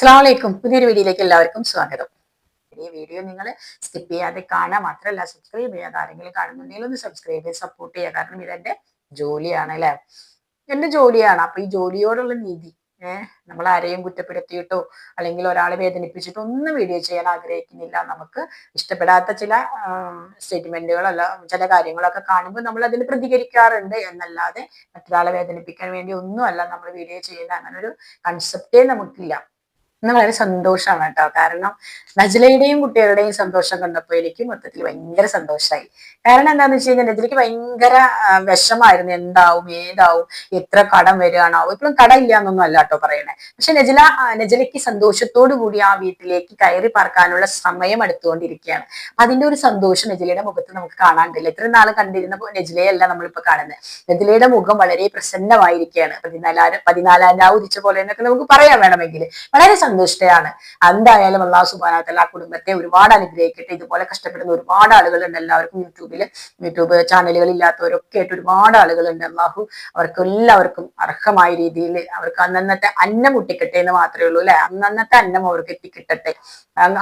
അസ്ലാമലൈക്കും പുതിയൊരു വീഡിയോയിലേക്ക് എല്ലാവർക്കും സ്വാഗതം. ഈ വീഡിയോ നിങ്ങൾ സ്കിപ്പ് ചെയ്യാതെ കാണാൻ മാത്രമല്ല സബ്സ്ക്രൈബ് ചെയ്യാതെ ആരെങ്കിലും കാണുന്നുണ്ടെങ്കിൽ ഒന്ന് സബ്സ്ക്രൈബ് ചെയ്ത് സപ്പോർട്ട് ചെയ്യുക. കാരണം ഇതെന്റെ ജോലിയാണ് അല്ലേ? എന്റെ ജോലിയാണ്. അപ്പൊ ഈ ജോലിയോടുള്ള നീതി ഏഹ് നമ്മൾ ആരെയും കുറ്റപ്പെടുത്തിയിട്ടോ അല്ലെങ്കിൽ ഒരാളെ വേദനിപ്പിച്ചിട്ടോ ഒന്നും വീഡിയോ ചെയ്യാൻ ആഗ്രഹിക്കുന്നില്ല. നമുക്ക് ഇഷ്ടപ്പെടാത്ത ചില സ്റ്റേറ്റ്മെന്റുകളല്ല ചില കാര്യങ്ങളൊക്കെ കാണുമ്പോൾ നമ്മൾ അതിന് പ്രതികരിക്കാറുണ്ട്. എന്നല്ലാതെ മറ്റൊരാളെ വേദനിപ്പിക്കാൻ വേണ്ടി ഒന്നും അല്ല നമ്മൾ വീഡിയോ ചെയ്യുന്ന അങ്ങനെ ഒരു കൺസെപ്റ്റേ നമുക്കില്ല. ഇന്ന് വളരെ സന്തോഷമാണ് കേട്ടോ. കാരണം നജലയുടെയും കുട്ടികളുടെയും സന്തോഷം കണ്ടപ്പോൾ എനിക്ക് മൊത്തത്തിൽ ഭയങ്കര സന്തോഷമായി കാരണം എന്താണെന്ന് വെച്ച് കഴിഞ്ഞാൽ നജലയ്ക്ക് ഭയങ്കര വിഷമായിരുന്നു എന്താവും ഏതാവും എത്ര കടം വരികയാണാവും. ഇപ്പോഴും കട ഇല്ല എന്നൊന്നും അല്ല കേട്ടോ പറയണേ. പക്ഷെ നജല നജലയ്ക്ക് സന്തോഷത്തോടു കൂടി ആ വീട്ടിലേക്ക് കയറി പറക്കാനുള്ള സമയം എടുത്തുകൊണ്ടിരിക്കുകയാണ്. അതിന്റെ ഒരു സന്തോഷം നജലയുടെ മുഖത്ത് നമുക്ക് കാണാണ്ടില്ല ഇത്രയും നാൾ കണ്ടിരുന്ന നജലയല്ല നമ്മളിപ്പോ കാണുന്നത് നജലയുടെ മുഖം വളരെ പ്രസന്നമായിരിക്കുകയാണ്. പതിനാലായിരം പതിനാലാം ഉദിച്ച പോലെ എന്നൊക്കെ നമുക്ക് പറയാൻ വേണമെങ്കിൽ. വളരെ സന്തുഷ്ടയാണ് എന്തായാലും അള്ളാഹു സുബാനത്തല്ല ആ കുടുംബത്തെ ഒരുപാട് അനുഗ്രഹിക്കട്ടെ. ഇതുപോലെ കഷ്ടപ്പെടുന്ന ഒരുപാട് ആളുകളുണ്ട്. എല്ലാവർക്കും യൂട്യൂബിൽ യൂട്യൂബ് ചാനലുകൾ ഇല്ലാത്തവരൊക്കെ ആയിട്ട് ഒരുപാട് ആളുകളുണ്ട്. അള്ളാഹു അവർക്ക് എല്ലാവർക്കും അർഹമായ രീതിയിൽ അവർക്ക് അന്നന്നത്തെ അന്നം മുട്ടിക്കട്ടെ എന്ന് മാത്രമേ ഉള്ളൂ അല്ലെ? അന്നന്നത്തെ അന്നം അവർക്ക് എത്തിക്കിട്ടട്ടെ.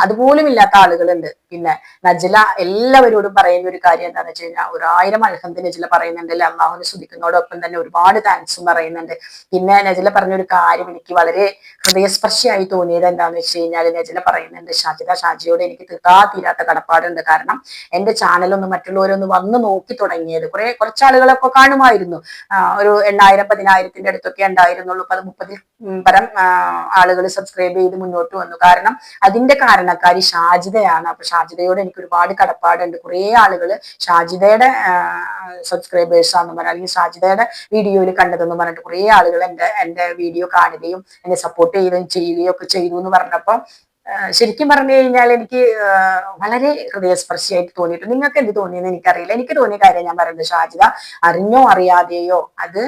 അതുപോലും ഇല്ലാത്ത ആളുകളുണ്ട്. പിന്നെ നജല എല്ലാവരോടും പറയുന്ന ഒരു കാര്യം എന്താണെന്ന് വെച്ച് കഴിഞ്ഞാൽ ഒരായിരം അൽഹന്ത് നജല പറയുന്നുണ്ട് അല്ലെ? അള്ളാഹുനെ ശ്രദ്ധിക്കുന്നതോടൊപ്പം തന്നെ ഒരുപാട് താങ്ക്സും പറയുന്നുണ്ട്. പിന്നെ നജല പറഞ്ഞൊരു കാര്യം എനിക്ക് വളരെ ഹൃദയസ്പർശിയായി തോന്നിയത് എന്താണെന്ന് വെച്ച് കഴിഞ്ഞാൽ നജല പറയുന്നുണ്ട് ഷാജിത ഷാജിയോട് എനിക്ക് തീർത്താ തീരാത്ത കടപ്പാടുണ്ട്. കാരണം എന്റെ ചാനലൊന്ന് മറ്റുള്ളവരൊന്ന് വന്ന് നോക്കി തുടങ്ങിയത് കുറെ കുറച്ചാളുകളൊക്കെ കാണുമായിരുന്നു. ഒരു എണ്ണായിരം പതിനായിരത്തിന്റെ അടുത്തൊക്കെ ഉണ്ടായിരുന്നുള്ളൂ. അത് മുപ്പതിൽ പരം ആളുകൾ സബ്സ്ക്രൈബ് ചെയ്ത് മുന്നോട്ട് വന്നു. കാരണം അതിന്റെ കാരണക്കാരി ഷാജിതയാണ്. അപ്പൊ ഷാജിതയോട് എനിക്ക് ഒരുപാട് കടപ്പാടുണ്ട്. കുറെ ആളുകൾ ഷാജിതയുടെ സബ്സ്ക്രൈബേഴ്സ് ആണെന്ന് പറഞ്ഞാൽ അല്ലെങ്കിൽ ഷാജിതയുടെ വീഡിയോയിൽ കണ്ടതെന്ന് പറഞ്ഞിട്ട് കുറെ ആളുകൾ എന്റെ എന്റെ വീഡിയോ കാണുകയും എന്നെ സപ്പോർട്ട് ചെയ്യുകയും ചെയ്യുകയും ഒക്കെ ചെയ്തു എന്ന് പറഞ്ഞപ്പോൾ ശരിക്കും പറഞ്ഞു കഴിഞ്ഞാൽ എനിക്ക് വളരെ ഹൃദയസ്പർശിയായിട്ട് തോന്നിയിട്ടുണ്ട്. നിങ്ങൾക്ക് എന്ത് തോന്നിയെന്ന് എനിക്കറിയില്ല. എനിക്ക് തോന്നിയ കാര്യം ഞാൻ പറയുന്നത് ഷാജിത അറിഞ്ഞോ അറിയാതെയോ അത്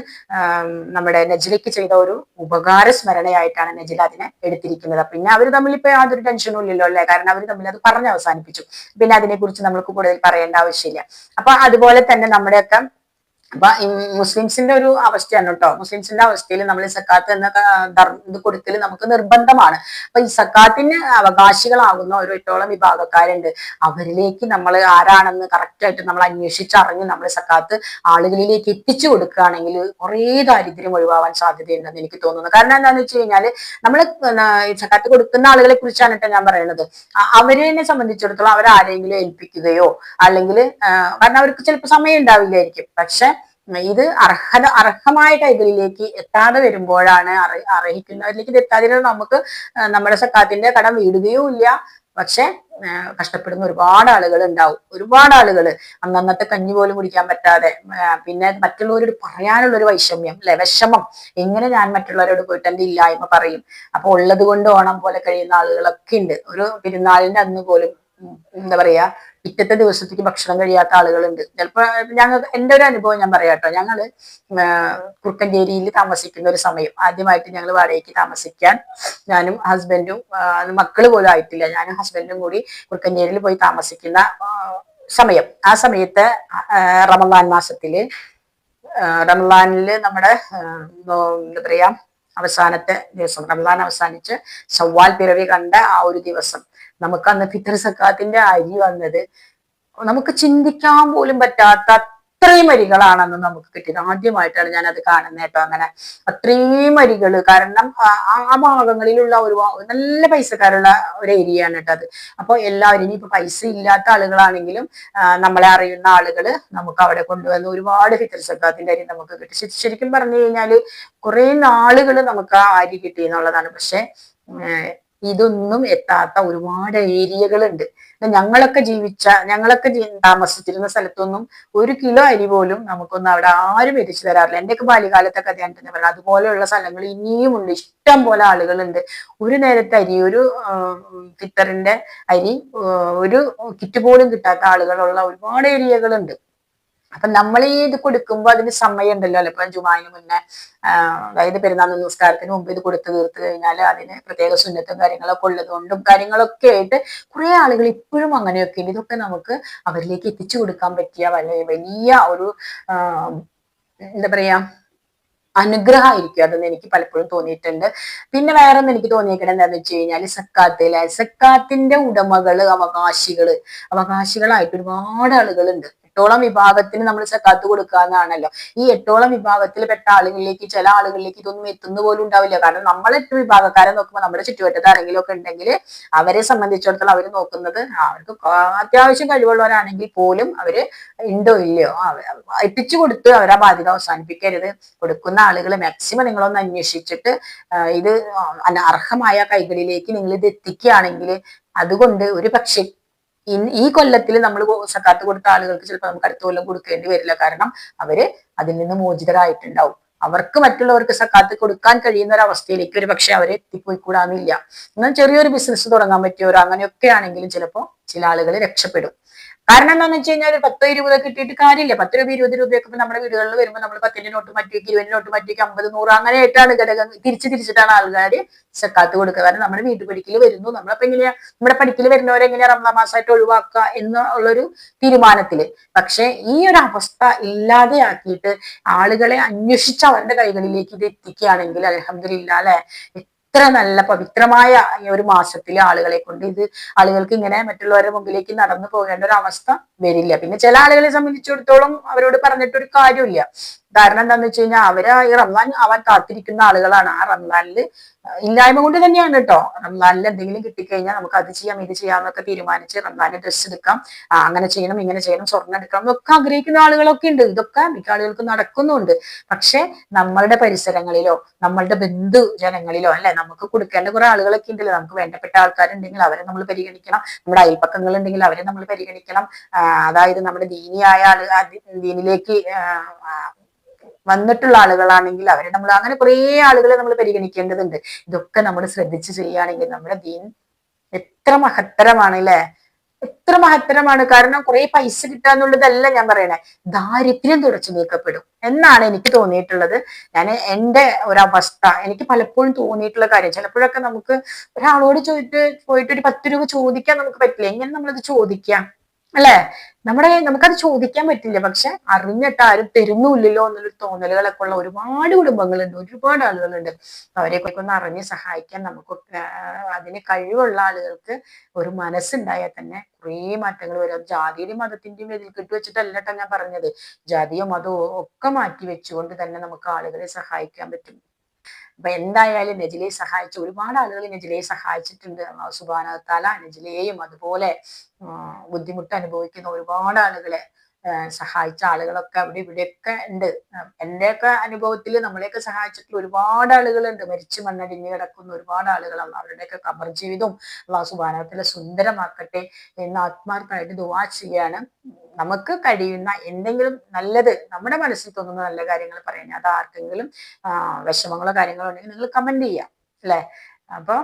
നമ്മുടെ നജിലയ്ക്ക് ചെയ്ത ഒരു ഉപകാര സ്മരണയായിട്ടാണ് നജില അതിനെ എടുത്തിരിക്കുന്നത്. പിന്നെ അവർ തമ്മിൽ ഇപ്പൊ യാതൊരു ടെൻഷനും ഇല്ലല്ലോ അല്ലേ? കാരണം അവർ തമ്മിൽ അത് പറഞ്ഞ് അവസാനിപ്പിച്ചു പിന്നെ അതിനെക്കുറിച്ച് നമ്മൾക്ക് കൂടുതൽ പറയേണ്ട ആവശ്യമില്ല. അപ്പൊ അതുപോലെ തന്നെ നമ്മുടെയൊക്കെ അപ്പൊ മുസ്ലിംസിന്റെ ഒരു അവസ്ഥയാണ് കേട്ടോ. മുസ്ലിംസിന്റെ അവസ്ഥയിൽ നമ്മൾ സക്കാത്ത് എന്ന ഇത് കൊടുക്കൽ നമുക്ക് നിർബന്ധമാണ്. അപ്പൊ ഈ സക്കാത്തിന് അവകാശികളാകുന്ന എട്ടോളം വിഭാഗക്കാരുണ്ട്. അവരിലേക്ക് നമ്മൾ ആരാണെന്ന് കറക്റ്റായിട്ട് നമ്മൾ അന്വേഷിച്ചറിഞ്ഞ് നമ്മൾ സക്കാത്ത് ആളുകളിലേക്ക് എത്തിച്ചു കൊടുക്കുകയാണെങ്കിൽ കുറേ ദാരിദ്ര്യം ഒഴിവാവാൻ സാധ്യതയുണ്ടെന്ന് എനിക്ക് തോന്നുന്നു. കാരണം എന്താണെന്ന് വെച്ച് കഴിഞ്ഞാൽ നമ്മൾ സക്കാത്ത് കൊടുക്കുന്ന ആളുകളെ കുറിച്ചാണ് ഞാൻ പറയുന്നത് അവരെ സംബന്ധിച്ചിടത്തോളം അവരാരെങ്കിലും ഏൽപ്പിക്കുകയോ അല്ലെങ്കിൽ കാരണം അവർക്ക് ചിലപ്പോൾ സമയം ഉണ്ടാവില്ലായിരിക്കും. പക്ഷെ ഇത് അർഹത അർഹമായിട്ട് ഇതിലേക്ക് എത്താതെ വരുമ്പോഴാണ് അർഹിക്കുന്നവരിലേക്ക് ഇത് എത്താതിരുന്ന നമുക്ക് നമ്മുടെ സക്കാത്തിന്റെ കടം വീടുകയും ഇല്ല. പക്ഷെ കഷ്ടപ്പെടുന്ന ഒരുപാട് ആളുകൾ ഉണ്ടാവും. ഒരുപാട് ആളുകൾ അന്നന്നത്തെ കഞ്ഞി പോലും കുടിക്കാൻ പറ്റാതെ പിന്നെ മറ്റുള്ളവരോട് പറയാനുള്ള ഒരു വൈഷമ്യം അല്ലെ വിഷമം. എങ്ങനെ ഞാൻ മറ്റുള്ളവരോട് പോയിട്ട് എന്റെ ഇല്ലായ്മ പറയും? അപ്പൊ ഉള്ളത് കൊണ്ട് ഓണം പോലെ കഴിയുന്ന ആളുകളൊക്കെ ഉണ്ട്. ഒരു പെരുന്നാളിന്റെ അന്ന് പോലും എന്താ പറയാ പിറ്റത്തെ ദിവസത്തേക്ക് ഭക്ഷണം കഴിയാത്ത ആളുകളുണ്ട്. ചിലപ്പോ ഞങ്ങൾ എന്റെ ഒരു അനുഭവം ഞാൻ പറയാം കേട്ടോ. ഞങ്ങൾ കുറുക്കഞ്ചേരിയിൽ താമസിക്കുന്ന ഒരു സമയം. ആദ്യമായിട്ട് ഞങ്ങൾ വാടകയ്ക്ക് താമസിക്കാൻ ഞാനും ഹസ്ബൻഡും മക്കൾ പോലും ആയിട്ടില്ല. ഞാനും ഹസ്ബൻഡും കൂടി കുറുക്കഞ്ചേരിയിൽ പോയി താമസിക്കുന്ന സമയം. ആ സമയത്ത് റമദാൻ മാസത്തിൽ റമദാനിൽ നമ്മുടെ എന്താ പറയാ അവസാനത്തെ ദിവസം റമദാൻ അവസാനിച്ച് സവ്വാൽ പിറവി കണ്ട ആ ഒരു ദിവസം. നമുക്ക് അന്ന് ഫിത്തർ സക്കാത്തിന്റെ അരി വന്നത്. നമുക്ക് ചിന്തിക്കാൻ പോലും പറ്റാത്ത അത്രയും അരികളാണെന്ന് നമുക്ക് കിട്ടിയത് ആദ്യമായിട്ടാണ് ഞാൻ അത് കാണുന്നത് കേട്ടോ അങ്ങനെ. അത്രയും അരികൾ കാരണം ആ ഭാഗങ്ങളിലുള്ള ഒരു നല്ല പൈസക്കാരുള്ള ഒരു ഏരിയ ആണ് കേട്ടോ അത്. അപ്പോൾ എല്ലാവരും ഇപ്പൊ പൈസ ഇല്ലാത്ത ആളുകളാണെങ്കിലും നമ്മളെ അറിയുന്ന ആളുകൾ നമുക്ക് അവിടെ കൊണ്ടുവന്ന് ഒരുപാട് ഫിത്തർ സക്കാത്തിന്റെ അരി നമുക്ക് കിട്ടി. ശരിക്കും പറഞ്ഞു കഴിഞ്ഞാൽ കുറെ നാളുകൾ നമുക്ക് ആ അരി കിട്ടി എന്നുള്ളതാണ്. പക്ഷെ ഇതൊന്നും എത്താത്ത ഒരുപാട് ഏരിയകളുണ്ട്. ഞങ്ങളൊക്കെ ജീവിച്ച ഞങ്ങളൊക്കെ താമസിച്ചിരുന്ന സ്ഥലത്തൊന്നും ഒരു കിലോ അരി പോലും നമുക്കൊന്നും അവിടെ ആരും എത്തിച്ചു തരാറില്ല. എന്റെയൊക്കെ ബാല്യകാലത്തൊക്കെ അദ്ദേഹം തന്നെ പറഞ്ഞു. അതുപോലെയുള്ള സ്ഥലങ്ങൾ ഇനിയും ഉണ്ട് ഇഷ്ടം പോലെ ആളുകളുണ്ട്. ഒരു നേരത്തെ അരി ഒരു ഫിത്തറിന്റെ അരി ഒരു കിറ്റ് പോലും കിട്ടാത്ത ആളുകളുള്ള ഒരുപാട് ഏരിയകളുണ്ട്. അപ്പൊ നമ്മൾ ഈ ഇത് കൊടുക്കുമ്പോൾ അതിന് സമയം ഉണ്ടല്ലോ അല്ലെ? ഇപ്പൊ ജുമാന് മുന്നേ അതായത് പെരുന്നാൾ നമസ്കാരത്തിന് മുമ്പ് ഇത് കൊടുത്തു തീർത്തു കഴിഞ്ഞാൽ അതിന് പ്രത്യേക സുന്നത്തും കാര്യങ്ങളൊക്കെ ഉള്ളതുകൊണ്ടും കാര്യങ്ങളൊക്കെ ആയിട്ട് കുറെ ആളുകൾ ഇപ്പോഴും അങ്ങനെയൊക്കെ ഉണ്ട്. ഇതൊക്കെ നമുക്ക് അവരിലേക്ക് എത്തിച്ചു കൊടുക്കാൻ പറ്റിയ വലിയ വലിയ ഒരു എന്താ പറയാ അനുഗ്രഹമായിരിക്കും അതെന്ന് എനിക്ക് പലപ്പോഴും തോന്നിയിട്ടുണ്ട്. പിന്നെ വേറെ ഒന്ന് എനിക്ക് തോന്നിയേക്കണത് എന്താന്ന് വെച്ച് കഴിഞ്ഞാൽ സക്കാത്തിലെ സക്കാത്തിന്റെ ഉടമകൾ അവകാശികൾ. അവകാശികളായിട്ട് ഒരുപാട് ആളുകളുണ്ട്. എട്ടോളം വിഭാഗത്തിന് നമ്മൾ സക്കാത്ത് കൊടുക്കാന്നാണല്ലോ. ഈ എട്ടോളം വിഭാഗത്തിൽ പെട്ട ആളുകളിലേക്ക് ചില ആളുകളിലേക്ക് ഇതൊന്നും എത്തുന്ന പോലും ഉണ്ടാവില്ല. കാരണം നമ്മൾ എട്ട് വിഭാഗക്കാരെ നോക്കുമ്പോൾ നമ്മുടെ ചുറ്റുവട്ടത്ത് ആരെങ്കിലും ഒക്കെ ഉണ്ടെങ്കിൽ അവരെ സംബന്ധിച്ചിടത്തോളം അവർ നോക്കുന്നത് അവർക്ക് അത്യാവശ്യം കഴിവുള്ളവരാണെങ്കിൽ പോലും അവർ ഉണ്ടോ ഇല്ലയോ? എത്തിച്ചു കൊടുത്ത് അവരെ ബാധ്യത അവസാനിപ്പിക്കരുത്. കൊടുക്കുന്ന ആളുകൾ മാക്സിമം നിങ്ങളൊന്ന് അന്വേഷിച്ചിട്ട് ഇത് അർഹമായ കൈകളിലേക്ക് നിങ്ങൾ ഇത് എത്തിക്കുകയാണെങ്കിൽ അതുകൊണ്ട് ഒരു പക്ഷേ ഈ കൊല്ലത്തിൽ നമ്മൾ സക്കാത്ത് കൊടുത്ത ആളുകൾക്ക് ചിലപ്പോൾ നമുക്ക് അടുത്ത കൊല്ലം കൊടുക്കേണ്ടി വരില്ല. കാരണം അവർ അതിൽ നിന്ന് മോചിതരായിട്ടുണ്ടാവും. അവർക്ക് മറ്റുള്ളവർക്ക് സക്കാത്ത് കൊടുക്കാൻ കഴിയുന്ന ഒരു അവസ്ഥയിലേക്ക് ഒരു പക്ഷെ അവരെ എത്തിപ്പോയിക്കൂടാന്നില്ല. എന്നാൽ ചെറിയൊരു ബിസിനസ് തുടങ്ങാൻ പറ്റിയവരോ അങ്ങനെയൊക്കെ ആണെങ്കിലും ചിലപ്പോൾ ചില ആളുകൾ രക്ഷപ്പെടും. കാരണം എന്താണെന്ന് വെച്ച് കഴിഞ്ഞാൽ ഒരു പത്തോ ഇരുപതോ കിട്ടിയിട്ട് കാര്യമില്ല. പത്ത് രൂപ ഇരുപത് രൂപയൊക്കെ ഇപ്പൊ നമ്മുടെ വീടുകളിൽ വരുമ്പോൾ നമ്മൾ പത്തിന്റെ നോട്ട് മാറ്റി ഇരുപതിന് നോട്ട് മാറ്റി വയ്ക്കും അമ്പത് നൂറ് അങ്ങനെ ആയിട്ടാണ് ഘടകം തിരിച്ച് തിരിച്ചിട്ടാണ് ആൾക്കാർ സക്കാത്ത് കൊടുക്കുക. കാരണം നമ്മുടെ വീട്ടുപടിക്കൽ വരുന്നു. നമ്മളപ്പോ എങ്ങനെയാ നമ്മുടെ പഠിക്കൽ വരുന്നവരെ എങ്ങനെയാ റംസാൻ മാസമായിട്ട് ഒഴിവാക്കുക എന്നുള്ളൊരു തീരുമാനത്തിൽ. പക്ഷെ ഈ ഒരു അവസ്ഥ ഇല്ലാതെയാക്കിയിട്ട് ആളുകളെ അന്വേഷിച്ച് അവരുടെ കൈകളിലേക്ക് ഇത് എത്തിക്കുകയാണെങ്കിൽ അലഹമില്ല അല്ലെ? ഇത്ര നല്ല പവിത്രമായ ഒരു മാസത്തിൽ ആളുകളെ കൊണ്ട് ഇത് ആളുകൾക്ക് ഇങ്ങനെ മറ്റുള്ളവരുടെ മുമ്പിലേക്ക് നടന്നു പോകേണ്ട ഒരു അവസ്ഥ വരില്ല. പിന്നെ ചില ആളുകളെ സംബന്ധിച്ചിടത്തോളം അവരോട് പറഞ്ഞിട്ടൊരു കാര്യമില്ല. കാരണം എന്താന്ന് വെച്ച് കഴിഞ്ഞാൽ അവർ ഈ റംസാൻ ആവാൻ കാത്തിരിക്കുന്ന ആളുകളാണ്. ആ റംസാനിൽ ഇല്ലായ്മ കൊണ്ട് തന്നെയാണ് കേട്ടോ. റംസാനിൽ എന്തെങ്കിലും കിട്ടിക്കഴിഞ്ഞാൽ നമുക്ക് അത് ചെയ്യാം ഇത് ചെയ്യാം എന്നൊക്കെ തീരുമാനിച്ച് റംസാന്റെ ഡ്രസ്സ് എടുക്കാം അങ്ങനെ ചെയ്യണം ഇങ്ങനെ ചെയ്യണം സ്വർണം എടുക്കണം എന്നൊക്കെ ആഗ്രഹിക്കുന്ന ആളുകളൊക്കെ ഉണ്ട്. ഇതൊക്കെ മിക്ക ആളുകൾക്ക് നടക്കുന്നുണ്ട്. പക്ഷെ നമ്മളുടെ പരിസരങ്ങളിലോ നമ്മളുടെ ബന്ധു ജനങ്ങളിലോ അല്ലെ നമുക്ക് കൊടുക്കേണ്ട കുറെ ആളുകളൊക്കെ ഉണ്ടല്ലോ. നമുക്ക് വേണ്ടപ്പെട്ട ആൾക്കാരുണ്ടെങ്കിൽ അവരെ നമ്മൾ പരിഗണിക്കണം. നമ്മുടെ അയൽപ്പക്കങ്ങൾ ഉണ്ടെങ്കിൽ അവരെ നമ്മൾ പരിഗണിക്കണം. അതായത് നമ്മുടെ ദീനിയായ ആൾ ദീനിലേക്ക് വന്നിട്ടുള്ള ആളുകളാണെങ്കിൽ അവരെ നമ്മൾ അങ്ങനെ കുറേ ആളുകളെ നമ്മൾ പരിഗണിക്കേണ്ടതുണ്ട്. ഇതൊക്കെ നമ്മൾ ശ്രദ്ധിച്ച് ചെയ്യുകയാണെങ്കിൽ നമ്മുടെ ദീൻ എത്ര മഹത്തരമാണ് എത്ര മഹത്തരമാണ്? കാരണം കുറെ പൈസ കിട്ടാന്നുള്ളതല്ല ഞാൻ പറയണേ. ദാരിദ്ര്യം തുടച്ചു നീക്കപ്പെടും. എന്നാണ് എനിക്ക് തോന്നിയിട്ടുള്ളത്. ഞാൻ എന്റെ ഒരവസ്ഥ എനിക്ക് പലപ്പോഴും തോന്നിയിട്ടുള്ള കാര്യം. ചിലപ്പോഴൊക്കെ നമുക്ക് ഒരാളോട് ചോദിച്ചിട്ട് പോയിട്ട് ഒരു പത്ത് രൂപ ചോദിക്കാൻ നമുക്ക് പറ്റില്ല. എങ്ങനെ നമ്മളത് ചോദിക്കാം? അല്ലെ? നമ്മുടെ നമുക്കത് ചോദിക്കാൻ പറ്റില്ല. പക്ഷെ അറിഞ്ഞിട്ട് ആരും തരുന്നില്ലല്ലോ എന്നുള്ള തോന്നലുകളൊക്കെ ഉള്ള ഒരുപാട് കുടുംബങ്ങളുണ്ട്. ഒരുപാട് ആളുകളുണ്ട്. അവരെയൊക്കെ ഒന്ന് അറിഞ്ഞ് സഹായിക്കാൻ നമുക്ക് അതിന് കഴിവുള്ള ആളുകൾക്ക് ഒരു മനസ്സുണ്ടായാൽ തന്നെ കുറേ മാറ്റങ്ങൾ വരും. ജാതിയുടെയും മതത്തിന്റെയും ഇതിൽ കെട്ടുവെച്ചിട്ടല്ല ഞാൻ പറഞ്ഞത്. ജാതിയോ മതമോ ഒക്കെ മാറ്റി വെച്ചുകൊണ്ട് തന്നെ നമുക്ക് ആളുകളെ സഹായിക്കാൻ പറ്റും. അപ്പൊ എന്തായാലും നജിലയെ സഹായിച്ച ഒരുപാട് ആളുകൾ നജിലയെ സഹായിച്ചിട്ടുണ്ട്. സുബാന താല നജിലയെയും അതുപോലെ ബുദ്ധിമുട്ട് അനുഭവിക്കുന്ന ഒരുപാട് ആളുകളെ സഹായിച്ച ആളുകളൊക്കെ അവിടെ ഇവിടെയൊക്കെ ഉണ്ട്. എന്റെയൊക്കെ അനുഭവത്തിൽ നമ്മളെയൊക്കെ സഹായിച്ചിട്ടുള്ള ഒരുപാട് ആളുകളുണ്ട്. മരിച്ചു മണ്ണടിഞ്ഞ് കിടക്കുന്ന ഒരുപാട് ആളുകളാണ്. അവരുടെയൊക്കെ കബർ ജീവിതവും അള്ളാഹു സുബാനത്തിലെ സുന്ദരമാക്കട്ടെ എന്ന് ആത്മാർത്ഥമായിട്ട് ദുവാ ചെയ്യാണ്. നമുക്ക് കഴിയുന്ന എന്തെങ്കിലും നല്ലത് നമ്മുടെ മനസ്സിൽ തോന്നുന്ന നല്ല കാര്യങ്ങൾ പറയുന്നത് അത് ആർക്കെങ്കിലും വിഷമങ്ങളോ കാര്യങ്ങളോ ഉണ്ടെങ്കിൽ നിങ്ങൾ കമന്റ് ചെയ്യാം. അല്ലെ? അപ്പൊ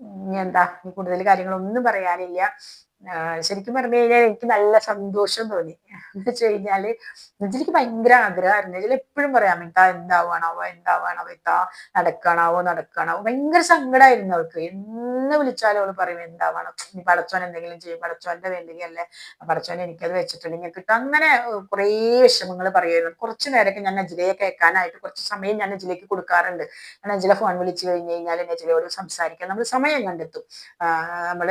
ഇനി എന്താ? കൂടുതൽ കാര്യങ്ങളൊന്നും പറയാനില്ല. ശരിക്കും പറഞ്ഞു കഴിഞ്ഞാൽ എനിക്ക് നല്ല സന്തോഷം തോന്നി. എന്ന് വെച്ച് കഴിഞ്ഞാൽ എനിക്ക് ഭയങ്കര ആഗ്രഹമായിരുന്നു. ഇതിൽ എപ്പോഴും പറയാം എന്താ എന്താവണാവോ എന്താവണോ എന്താ നടക്കണാവോ നടക്കണാവോ? ഭയങ്കര സങ്കടമായിരുന്നു അവൾക്ക്. എന്ന് വിളിച്ചാലും അവൾ പറയും എന്താവണം? ഇനി പടച്ചോൻ എന്തെങ്കിലും ചെയ്യും. പടച്ചോന്റെ വേണ്ടെങ്കിൽ അല്ലേ? പടച്ചോൻ എനിക്കത് വെച്ചിട്ടുണ്ടെങ്കിൽ കിട്ടും അങ്ങനെ കുറേ വിഷമങ്ങൾ പറയുമായിരുന്നു. കുറച്ചു നേരമൊക്കെ ഞാൻ നജിലയെ കേൾക്കാനായിട്ട് കുറച്ച് സമയം ഞാൻ നജിലേക്ക് കൊടുക്കാറുണ്ട്. ഞാൻ നജില ഫോൺ വിളിച്ചു കഴിഞ്ഞു കഴിഞ്ഞാൽ നജിലയോട് സംസാരിക്കാൻ നമ്മൾ സമയം കണ്ടെത്തും. നമ്മൾ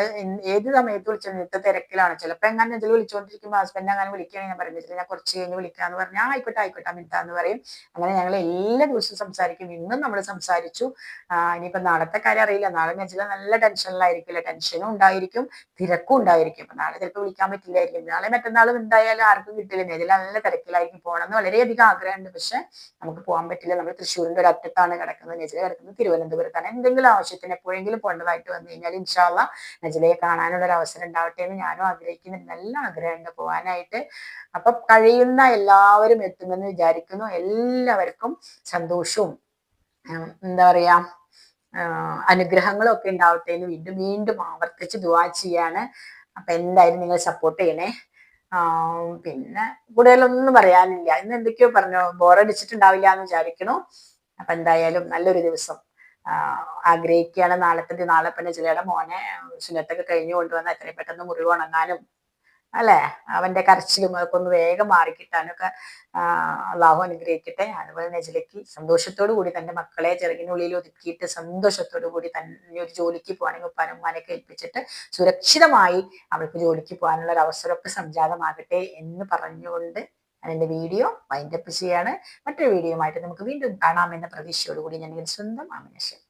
ഏത് സമയത്ത് വിളിച്ചാൽ ഇന്നത്തെ തിരക്കിലാണ്. ചിലപ്പോൾ എങ്ങനെ ഇതിൽ വിളിച്ചുകൊണ്ടിരിക്കുമ്പോൾ ഹസ്ബൻഡ് അങ്ങനെ വിളിക്കുകയാണ് ഞാൻ പറഞ്ഞിട്ടില്ല ഞാൻ കുറച്ച് കഴിഞ്ഞ് വിളിക്കാന്ന് പറഞ്ഞാൽ ആയിക്കോട്ടെ ആയിക്കോട്ടെ അമിത എന്ന് പറയും. അങ്ങനെ ഞങ്ങൾ എല്ലാ ദിവസവും സംസാരിക്കും. ഇന്നും നമ്മൾ സംസാരിച്ചു. ഇനിയിപ്പോ നാളത്തെ കാര്യം അറിയില്ല. നാളെ നെഞ്ചില നല്ല ടെൻഷനിലായിരിക്കില്ല ടെൻഷനും ഉണ്ടായിരിക്കും തിരക്കും ഉണ്ടായിരിക്കും. അപ്പൊ നാളെ ചിലപ്പോൾ വിളിക്കാൻ പറ്റില്ലായിരിക്കും. നാളെ മറ്റന്നാളും ഉണ്ടായാലും ആർക്കും കിട്ടില്ല. നെഞ്ചില നല്ല തിരക്കിലായിരിക്കും പോകണമെന്ന് വളരെയധികം ആഗ്രഹമുണ്ട്. പക്ഷെ നമുക്ക് പോകാൻ പറ്റില്ല. നമ്മൾ തൃശ്ശൂരിന്റെ ഒരു അറ്റത്താണ് കിടക്കുന്നത്. നെജില കിടക്കുന്നത് തിരുവനന്തപുരത്താണ്. എന്തെങ്കിലും ആവശ്യത്തിന് എപ്പോഴെങ്കിലും പോകേണ്ടതായിട്ട് വന്നു കഴിഞ്ഞാൽ ഇൻഷാല്ല നെജിലയെ കാണാനുള്ള ഒരു അവസരം ഉണ്ടാവട്ടെ. എന്ന് ഞാനും ആഗ്രഹിക്കുന്നുണ്ട് നല്ല ആഗ്രഹമുണ്ട് പോകാനായിട്ട് അപ്പൊ കഴിയുന്ന എല്ലാവരും എത്തുമെന്ന് വിചാരിക്കുന്നു. എല്ലാവർക്കും സന്തോഷവും എന്താ പറയാ അനുഗ്രഹങ്ങളും ഒക്കെ ഉണ്ടാവട്ടെ എന്ന് വീണ്ടും വീണ്ടും ആവർത്തിച്ച് ദുവാ ചെയ്യാണ്. അപ്പൊ എന്തായാലും നിങ്ങൾ സപ്പോർട്ട് ചെയ്യണേ. പിന്നെ കൂടുതലൊന്നും പറയാനില്ല. ഇന്ന് എന്തൊക്കെയോ പറഞ്ഞു. ബോറടിച്ചിട്ടുണ്ടാവില്ല എന്ന് വിചാരിക്കണു അപ്പൊ എന്തായാലും നല്ലൊരു ദിവസം. ആഗ്രഹിക്കുകയാണ്. നാളത്തെ നാളെ പിന്നെ ചിലയുടെ മോനെ സുനത്തൊക്കെ കഴിഞ്ഞു കൊണ്ടുവന്ന എത്രയും പെട്ടെന്ന് മുറിവ് ഉണങ്ങാനും അല്ലെ? അവന്റെ കരച്ചിലും അതൊക്കെ ഒന്ന് വേഗം മാറിക്കിട്ടാനൊക്കെ അള്ളാഹു അനുഗ്രഹിക്കട്ടെ. അതുപോലെ നെജിലേക്ക് സന്തോഷത്തോടു കൂടി തന്റെ മക്കളെ ചെറുകിനുള്ളിൽ ഒതുക്കിയിട്ട് സന്തോഷത്തോടു കൂടി തന്നെ ഒരു ജോലിക്ക് പോകണമെങ്കിൽ ഉപ്പാനും ഉമ്മാനൊക്കെ ഏൽപ്പിച്ചിട്ട് സുരക്ഷിതമായി അവൾക്ക് ജോലിക്ക് പോകാനുള്ള ഒരു അവസരമൊക്കെ സംജാതമാകട്ടെ എന്ന് പറഞ്ഞുകൊണ്ട് എന്റെ വീഡിയോ വൈൻഡപ്പ് ചെയ്യാണ് മറ്റൊരു വീഡിയോ ആയിട്ട് നമുക്ക് വീണ്ടും കാണാമെന്ന പ്രതീക്ഷയോടുകൂടി ഞാൻ സ്വന്തം ആമിനശ്യം